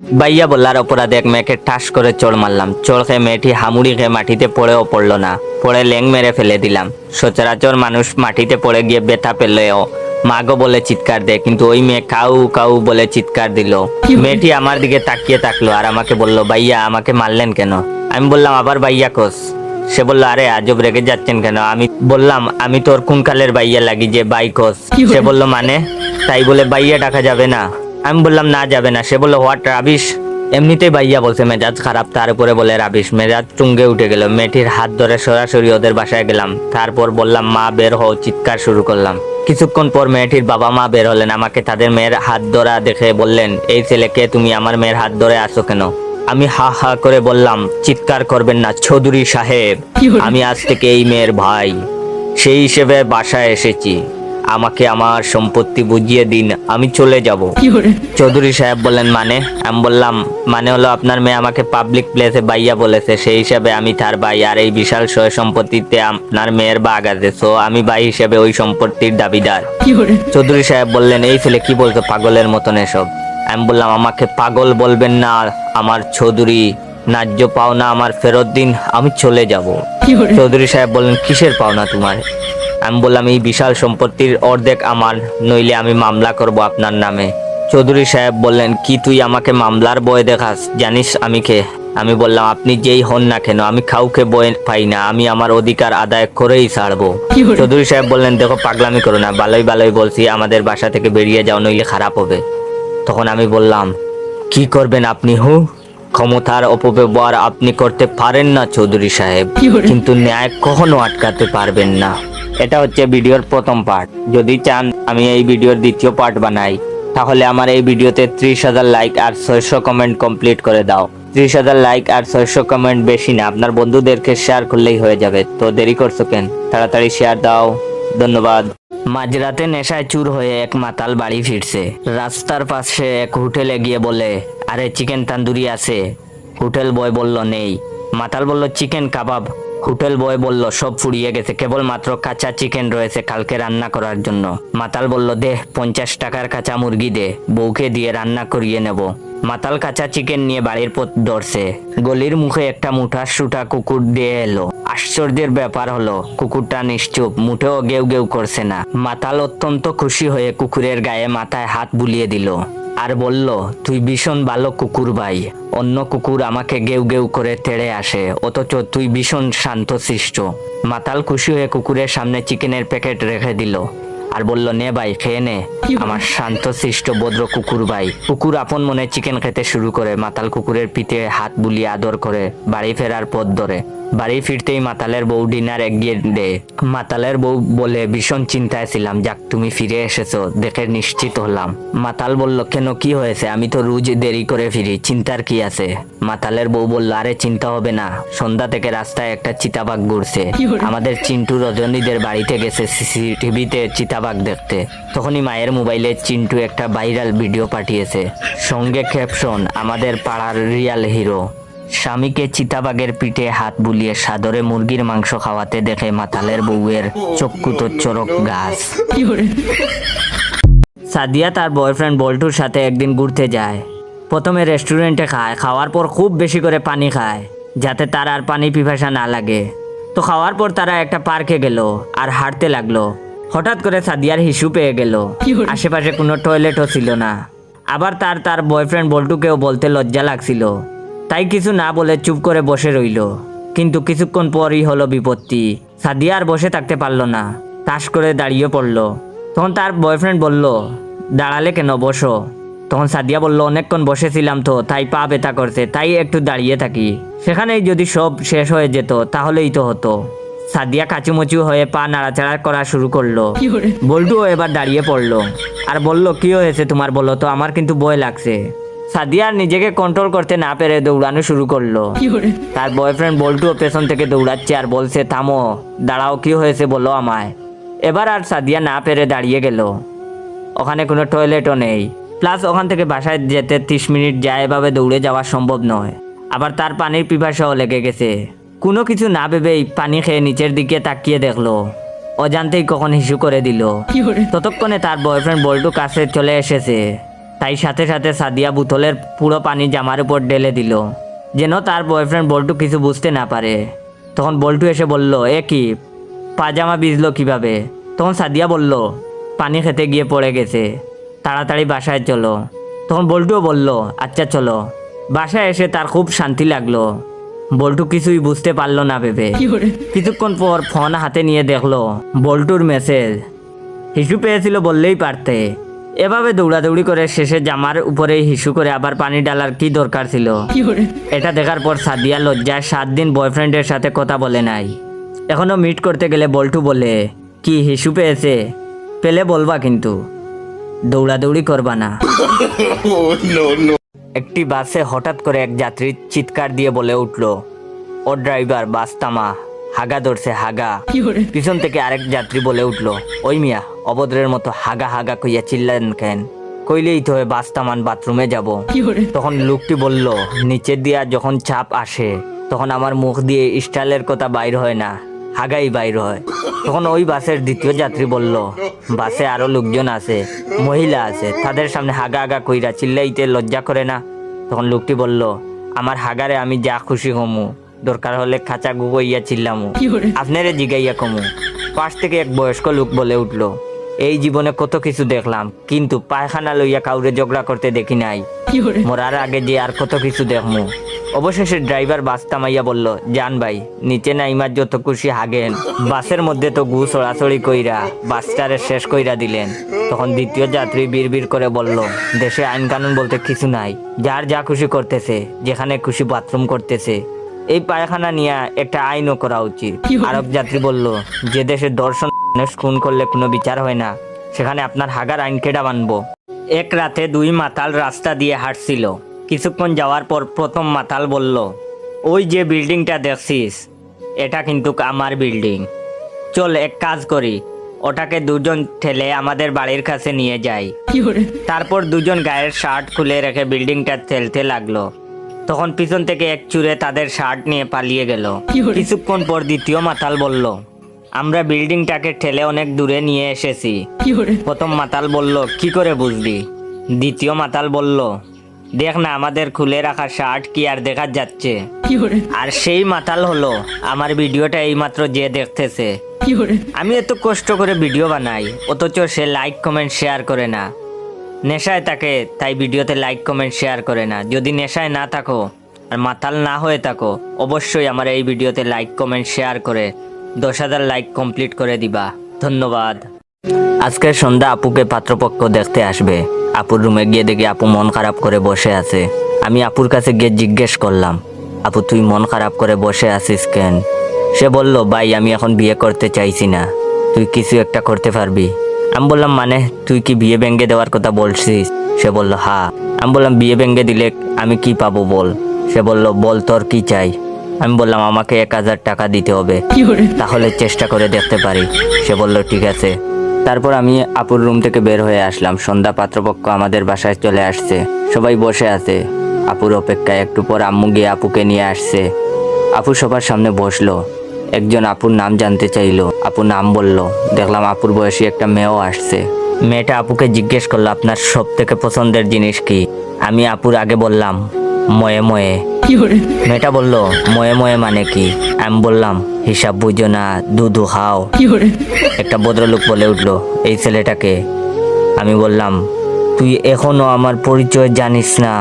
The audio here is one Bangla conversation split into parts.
বাইয়া বলার অপরাধে এক মেয়েকে ঠাস করে চড় মারলাম। চড় খেয়ে মেয়েটি হামুড়ি খেয়ে মাটিতে পড়েও পড়ল না। পড়ে ল্যাং মেরে ফেলে দিলাম। সচরাচর মানুষ মাটিতে পড়ে গিয়ে ব্যথা পেলেও মাগো বলে চিৎকার দেয় কিন্তু ওই মেয়ে কাউ কাউ বলে চিৎকার দিল। মেয়েটি আমার দিকে তাকিয়ে থাকল আর আমাকে বলল ভাইয়া আমাকে মারলেন কেন? আমি বললাম আবার ভাইয়া কোস? সে বলল আরে আজব রেগে যাচ্ছেন কেন? আমি বললাম আমি তোর কুনকালের বাইয়া লাগি যে বাইকস সে বলল মানে? তাই বলে বাইয়া ডাকা যাবে না। আমি বললাম না যাবে না। সে বলল হোয়াট রাবিশ? এমনিতেই ভাইয়া বলছে মেজাজ খারাপ। তার উপরে বলে রাবিশ মেজাজ চুঙ্গে উঠে গেল। মেয়েটির হাত ধরে সরাসরি ওদের বাসায় গেলাম। তারপর বললাম মা বের হও। চিৎকার শুরু করলাম। কিছুক্ষণ পর মেয়েটির বাবা মা বের হলেন। আমাকে তাদের মেয়ের হাত ধরা দেখে বললেন এই ছেলেকে তুমি আমার মেয়ের হাত ধরে আসো কেন? আমি হা হা করে বললাম চিৎকার করবেন না চৌধুরী সাহেব। আমি আজ থেকে এই মেয়ের ভাই। সেই হিসেবে বাসায় এসেছি। আমাকে আমার সম্পত্তি বুঝিয়ে দিন আমি চলে যাব। চৌধুরী সাহেব বললেন মানে? আমি বললাম মানে হলো আপনার মেয়ে আমাকে পাবলিক প্লেসে বাইয়া বলেছে সেই হিসাবে আমি তার ভাই আর এই বিশাল সয় সম্পত্তিতে আপনার মেয়ের বাগ আছে সো আমি ভাই হিসেবে ওই সম্পত্তির দাবিদার। চৌধুরী সাহেব বললেন এই ছেলে কি বলতো পাগলের মতন এসব? আমি বললাম আমাকে পাগল বলবেন না আমার চৌধুরী ন্যায্য পাওনা আমার ফেরত দিন আমি চলে যাব। চৌধুরী সাহেব বললেন কিসের পাওনা তোমার? আমি বললাম এই বিশাল সম্পত্তির অর্ধেক আমার নইলে আমি মামলা করব আপনার নামে। চৌধুরী সাহেব বললেন কি তুই আমাকে মামলার বয় দেখাস? জানিস আমি কে? আমি বললাম আপনি যেই হন না কেন আমি কাউকে বই পাই না আমি আমার অধিকার আদায় করেই ছাড়বো। চৌধুরী সাহেব বললেন দেখো পাগলামি করো না ভালোই ভালোই বলছি আমাদের বাসা থেকে বেরিয়ে যাও নইলে খারাপ হবে। তখন আমি বললাম কি করবেন আপনি হু? ক্ষমতার অপব্যবহার আপনি করতে পারেন না চৌধুরী সাহেব কিন্তু ন্যায় কখনো আটকাতে পারবেন না। এটা হচ্ছে ভিডিওর প্রথম পার্ট যদি চান আমি এই ভিডিওর দ্বিতীয় পার্ট বানাই, তাহলে আমার এই ভিডিওতে ত্রিশ হাজার লাইক আর ছয়শো কমেন্ট কমপ্লিট করে দাও। ত্রিশ হাজার লাইক আর ছয়শো কমেন্ট বেশি না, আপনার বন্ধুদেরকে শেয়ার করলেই হয়ে যাবে। তো দেরি করছ কেন? তাড়াতাড়ি শেয়ার দাও। ধন্যবাদ। মাঝরাতে নেশায় চুর হয়ে এক মাতাল বাড়ি ফিরছে। রাস্তার পাশে এক হোটেলে গিয়ে বলে, আরে, চিকেন তান্দুরি আছে। হোটেল বয় বলল, নেই। মাতাল বলল, চিকেন কাবাব। হোটেল বয় বলল, সব ফুরিয়ে গেছে। কেবল মাত্র কাঁচা চিকেন রয়েছে কালকে রান্না করার জন্য। মাতাল বলল দে পঞ্চাশ টাকার কাঁচা মুরগি দে, বউকে দিয়ে রান্না করিয়ে নেব। মাতাল কাঁচা চিকেন নিয়ে বাড়ির পথ ধরছে। গলির মুখে একটা মুঠা সুটা কুকুর দিয়ে এলো। আশ্চর্যের ব্যাপার হলো, কুকুরটা নিশ্চুপ, মুঠেও গেউ গেউ করছে না। মাতাল অত্যন্ত খুশি হয়ে কুকুরের গায়ে মাথায় হাত বুলিয়ে দিল। আর বলল, তুই ভীষণ ভালো কুকুর ভাই। অন্য কুকুর আমাকে গেউ গেউ করে তেড়ে আসে, অথচ তুই ভীষণ শান্ত সৃষ্ট। মাতাল খুশি হয়ে কুকুরের সামনে চিকেনের প্যাকেট রেখে দিল আর বলল, নে ভাই, খেয়ে নে। আমার শান্ত সৃষ্ট ভদ্র কুকুর ভাই। কুকুর আপন মনে চিকেন খেতে শুরু করে, মাতাল কুকুরের পিঠে হাত বুলিয়ে আদর করে বাড়ি ফেরার পথ ধরে। বাড়ি ফিরতেই মাতালের বউ ডিনার এগিয়ে দে। মাতালের বউ বলে ভীষণ চিন্তায় ছিলাম। যাক তুমি ফিরে এসেছ। দেখে নিশ্চিত হলাম। মাতাল বলল কেন? কি হয়েছে? আমি তো রোজ দেরি করে ফিরি। চিন্তার কি আছে? মাতালের বউ বলল আরে চিন্তা হবে না। সন্ধ্যা থেকে রাস্তায় একটা চিতাবাঘ ঘুরছে। আমাদের চিন্টু রজনীদের বাড়িতে গেছে সিসিটিভিতে চিতাবাঘ দেখতে। তখনই মায়ের মোবাইলে চিন্টু একটা ভাইরাল ভিডিও পাঠিয়েছে। সঙ্গে ক্যাপশন আমাদের পাড়ার রিয়াল হিরো। স্বামীকে চিতাবাগের পিঠে হাত বুলিয়ে সাদরে মুরগির মাংস খাওয়াতে দেখে মাতালের বউয়ের চক্ষুত চরক গাছ। সাদিয়া তার বয়ফ্রেন্ড বল্টুর সাথে একদিন ঘুরতে যায়। প্রথমে রেস্টুরেন্টে খায়, খাওয়ার পর খুব বেশি করে পানি খায়, যাতে তার আর পানি পিপাসা না লাগে। তো খাওয়ার পর তারা একটা পার্কে গেল আর হাঁটতে লাগল। হঠাৎ করে সাদিয়ার হিসু পেয়ে গেল। আশেপাশে কোনো টয়লেটও ছিল না। আবার তার তার বয়ফ্রেন্ড বল্টুকেও বলতে লজ্জা লাগছিল। তাই কিছু না বলে চুপ করে বসে রইল। কিন্তু কিছুক্ষণ পরই হলো বিপত্তি। সাদিয়া আর বসে থাকতে পারল না। তাস করে দাঁড়িয়ে পড়ল। তখন তার বয়ফ্রেন্ড বলল, দাঁড়ালে কেন বসো? তখন সাদিয়া বলল, অনেকক্ষণ বসেছিলাম তো, তাই পা ব্যথা করছে, তাই একটু দাঁড়িয়ে থাকি। সেখানেই যদি সব শেষ হয়ে যেত, তাহলেই তো হতো। সাদিয়া কাচুমচু হয়ে পা নাড়াচাড়া করা শুরু করল। বল্টুও এবার দাঁড়িয়ে পড়ল। আর বলল, কি হয়েছে তোমার বলো তো? আমার কিন্তু ভয় লাগছে। সাদিয়া নিজেকে কন্ট্রোল করতে না পেরে দৌড়ানো শুরু করল। তার বয়ফ্রেন্ড বল্টুও পেছন থেকে দৌড়াচ্ছে আর বলছে থামো দাঁড়াও কি হয়েছে বলো আমায়। এবার আর সাদিয়া না পেরে দাঁড়িয়ে গেল। ওখানে কোনো টয়লেটও নেই। প্লাস ওখান থেকে বাসায় যেতে ত্রিশ মিনিট যায় এভাবে দৌড়ে যাওয়া সম্ভব নয়। আবার তার পানির পিপাসাও লেগে গেছে। কোনো কিছু না ভেবেই পানি খেয়ে নিচের দিকে তাকিয়ে দেখল। অজান্তেই কখন হিসু করে দিল। ততক্ষণে তার বয়ফ্রেন্ড বল্টু কাছে চলে এসেছে। তাই সাথে সাথে সাদিয়া বোতলের পুরো পানি জামার উপর ঢেলে দিল যেন তার বয়ফ্রেন্ড বল্টু কিছু বুঝতে না পারে। তখন বল্টু এসে বলল এ কি? পাজামা ভিজলো কীভাবে? তখন সাদিয়া বলল পানি খেতে গিয়ে পড়ে গেছে। তাড়াতাড়ি বাসায় চলো। তখন বল্টুও বলল আচ্ছা চলো। বাসায় এসে তার খুব শান্তি লাগল। বল্টু কিছুই বুঝতে পারল না ভেবে। কিছুক্ষণ পর ফোন হাতে নিয়ে দেখল বল্টুর মেসেজ হিসু পেয়েছিল বললেই পারতে। এভাবে দৌড়াদৌড়ি করে শেষে জামার উপরে হিসু করে আবার পানি ডালার কি দরকার ছিল? এটা দেখার পর সাদিয়া লজ্জায় সাত দিন বয়ফ্রেন্ডের সাথে কথা বলে নাই। এখনও মিট করতে গেলে বল্টু বলে কি হিসু পেয়েছে? পেলে বলবা কিন্তু। দৌড়াদৌড়ি করবা না। একটি বাসে হঠাৎ করে এক যাত্রী চিৎকার দিয়ে বলে উঠল ও ড্রাইভার বাস থামা। হাগা ধরছে হাগা। পিছন থেকে আরেক যাত্রী বলে উঠল ওই মিয়া অভদ্রের মতো হাগা হাগা কইয়া চিল্লেন কেন? কইলেই তো বাস থামান বাথরুমে যাব। তখন লোকটি বলল নিচে দিয়া যখন চাপ আসে তখন আমার মুখ দিয়ে স্টাইলের কথা বাইর হয় না হাগাই বাইর হয়। তখন ওই বাসের দ্বিতীয় যাত্রী বলল বাসে আরও লোকজন আছে মহিলা আছে তাদের সামনে হাগা হাগা কইরা চিল্লাইতে লজ্জা করে না? তখন লোকটি বলল আমার হাগারে আমি যা খুশি হমু দরকার হলে খাঁচা গুগইয়া চিল্লামু। আপনারে জিগাইয়া কমু। পাশ থেকে এক বয়স্ক লোক বলে উঠল এই জীবনে কত কিছু দেখলাম কিন্তু পায়খানা লইয়া কাউরে ঝগড়া করতে দেখি নাই। মরার আগে যে আর কত কিছু দেখমু। অবশেষে ড্রাইভার বাস থামাইয়া বলল জান ভাই নিচে নাইমার যত খুশি হাগেন। বাসের মধ্যে তো গু ছড়াছড়ি কইরা বাসটারে শেষ কইরা দিলেন। তখন দ্বিতীয় যাত্রী বিড়বিড় করে বলল দেশে আইন কানুন বলতে কিছু নাই। যার যা খুশি করতেছে যেখানে খুশি বাথরুম করতেছে। এই পায়খানা নিয়ে একটা আইনও করা উচিত। আরব যাত্রী বলল যে দেশে দর্শন মানুষ খুন করলে কোনো বিচার হয় না। সেখানে আপনার হাগার আইন কেডা মানবো? এক রাতে দুই মাতাল রাস্তা দিয়ে হাঁটছিল। কিছুক্ষণ যাওয়ার পর প্রথম মাতাল বলল ওই যে বিল্ডিংটা দেখছিস এটা কিন্তু আমার বিল্ডিং। চল এক কাজ করি ওটাকে দুজন ঠেলে আমাদের বাড়ির কাছে নিয়ে যাই। তারপর দুজন গায়ের শার্ট খুলে রেখে বিল্ডিংটা ঠেলতে লাগল। তখন পিছন থেকে এক চুরে তাদের শার্ট নিয়ে পালিয়ে গেল। কিছুক্ষণ পর দ্বিতীয় মাতাল বলল আমরা বিল্ডিংটাকে ঠেলে অনেক দূরে নিয়ে এসেছি। প্রথম মাতাল বলল কি করে বুঝলি? দ্বিতীয় মাতাল বলল দেখ না আমাদের খুলে রাখা শার্ট কি আর দেখা যাচ্ছে? আর সেই মাতাল হলো আমার ভিডিওটা এইমাত্র যে দেখতেছে। আমি এত কষ্ট করে ভিডিও বানাই অথচ সে লাইক কমেন্ট শেয়ার করে না। নেশায় তাকে তাই ভিডিওতে লাইক কমেন্ট শেয়ার করে না। যদি নেশায় না থাকো আর মাতাল না হয়ে থাকো অবশ্যই আমার এই ভিডিওতে লাইক কমেন্ট শেয়ার করে দশ হাজার লাইক কমপ্লিট করে দিবা। ধন্যবাদ। আজকের সন্ধ্যা আপুকে পাত্রপক্ষ দেখতে আসবে। আপুর রুমে গিয়ে দেখি আপু মন খারাপ করে বসে আছে। আমি আপুর কাছে গিয়ে জিজ্ঞেস করলাম, আপু, তুই মন খারাপ করে বসে আছিস কেন? সে বলল, ভাই, আমি এখন বিয়ে করতে চাইছি না। তুই কিছু একটা করতে পারবি। আমি বললাম মানে তুই কি বিয়ে ভেঙে দেওয়ার কথা বলছিস? সে বলল হা আমি বললাম, বিয়ে ভেঙে দিলে আমি কি পাবো বল? সে বলল, বল, তোর কি চাই? আমি বললাম, আমাকে এক হাজার টাকা দিতে হবে। তাহলে চেষ্টা করে দেখতে পারি। সে বলল, ঠিক আছে। তারপর আমি আপুর রুম থেকে বের হয়ে আসলাম। সন্ধ্যা পাত্রপক্ষ আমাদের বাসায় চলে আসছে। সবাই বসে আছে। আপুর অপেক্ষায় একটু পর আম্মু গিয়ে আপুকে নিয়ে আসছে। আপু সবার সামনে বসল। একজন আপুর নাম জানতে চাইলো। আপু নাম বলল, দেখলাম আপুর বয়সী একটা মেয়েও আসছে। মেয়েটা আপুকে জিজ্ঞেস করল, আপনার সব থেকে পছন্দের জিনিস কি? আমি আপুর আগে বললাম ময়ে ময়ে। মেয়েটা বলল ময়ে ময়ে মানে কি? আমি বললাম হিসাব বুঝো না দুধু খাও। একটা ভদ্রলোক বলে উঠল এই ছেলেটাকে। আমি বললাম তুই এখনও আমার পরিচয় জানিস না।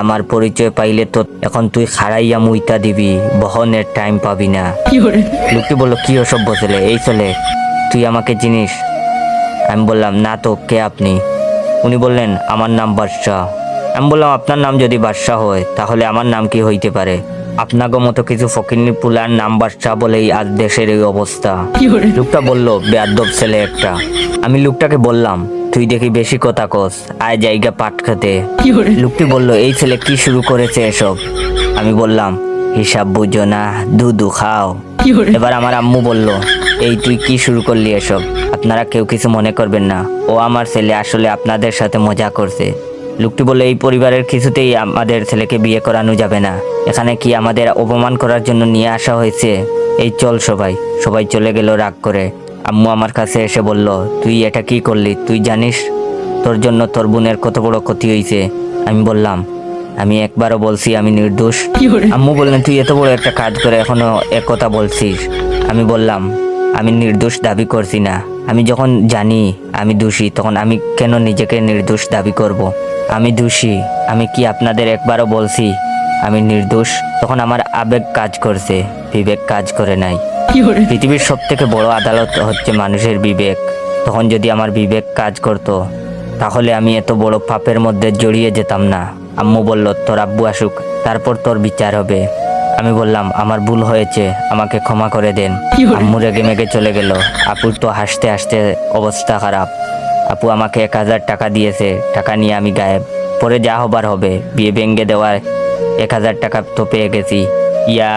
আমার পরিচয় পাইলে তো এখন তুই খাড়াইয়া মুইতা দিবি বহনের টাইম পাবি না। লোকটি বলল কি অসভ্য ছেলে এই ছেলে তুই আমাকে চিনিস? আমি বললাম না তো কে আপনি? উনি বললেন আমার নাম বাদশাহ আমি বললাম আপনার নাম যদি বাদশাহ হয় তাহলে আমার নাম কি হইতে পারে? আপনাকে মতো কিছু ফকিন্নি পুলার নাম বাদশাহ বলেই আজ দেশের এই অবস্থা। লোকটা বলল বেয়াদব ছেলে একটা। আমি লোকটাকে বললাম তুই দেখি বেশি কথা কস আয় জায়গা পাট খেতে। লোকটি বলল এই ছেলে কি শুরু করেছে এসব? আমি বললাম হিসাব বুঝো না দুধু খাও। এবার আমার আম্মু বলল এই তুই কি শুরু করলি এসব? আপনারা কেউ কিছু মনে করবেন না। ও আমার ছেলে আসলে আপনাদের সাথে মজা করছে। লোকটি বলল এই পরিবারের কিছুতেই আমাদের ছেলেকে বিয়ে করানো যাবে না। এখানে কি আমাদের অপমান করার জন্য নিয়ে আসা হয়েছে? এই চল সবাই সবাই চলে গেল রাগ করে। আম্মু আমার কাছে এসে বলল তুই এটা কি করলি? তুই জানিস? তোর জন্য তোর বোনের কত বড় ক্ষতি হয়েছে। আমি বললাম আমি একবারও বলছি আমি নির্দোষ। আম্মু বললেন তুই এত বড় একটা কাজ করে এখনও এক কথা বলছিস। আমি বললাম আমি নির্দোষ দাবি করছি না। আমি যখন জানি আমি দোষী তখন আমি কেন নিজেকে নির্দোষ দাবি করব। আমি দোষী আমি কি আপনাদের একবারও বলছি? আমি নির্দোষ তখন আমার আবেগ কাজ করছে বিবেক কাজ করে নাই। পৃথিবীর সব থেকে বড় আদালত হচ্ছে মানুষের বিবেক। তখন যদি আমার বিবেক কাজ করত তাহলে আমি এত বড় পাপের মধ্যে জড়িয়ে যেতাম না। আম্মু বলল তোর আব্বু আসুক তারপর তোর বিচার হবে। আমি বললাম আমার ভুল হয়েছে আমাকে ক্ষমা করে দেন। আম্মু রেগে মেগে চলে গেল। আপুর তো হাসতে হাসতে অবস্থা খারাপ। আপু আমাকে এক হাজার টাকা দিয়েছে টাকা নিয়ে আমি গায়েব। পরে যা হবার হবে বিয়ে ভেঙ্গে দেওয়ার এক হাজার টাকা তো পেয়ে গেছি। ইয়া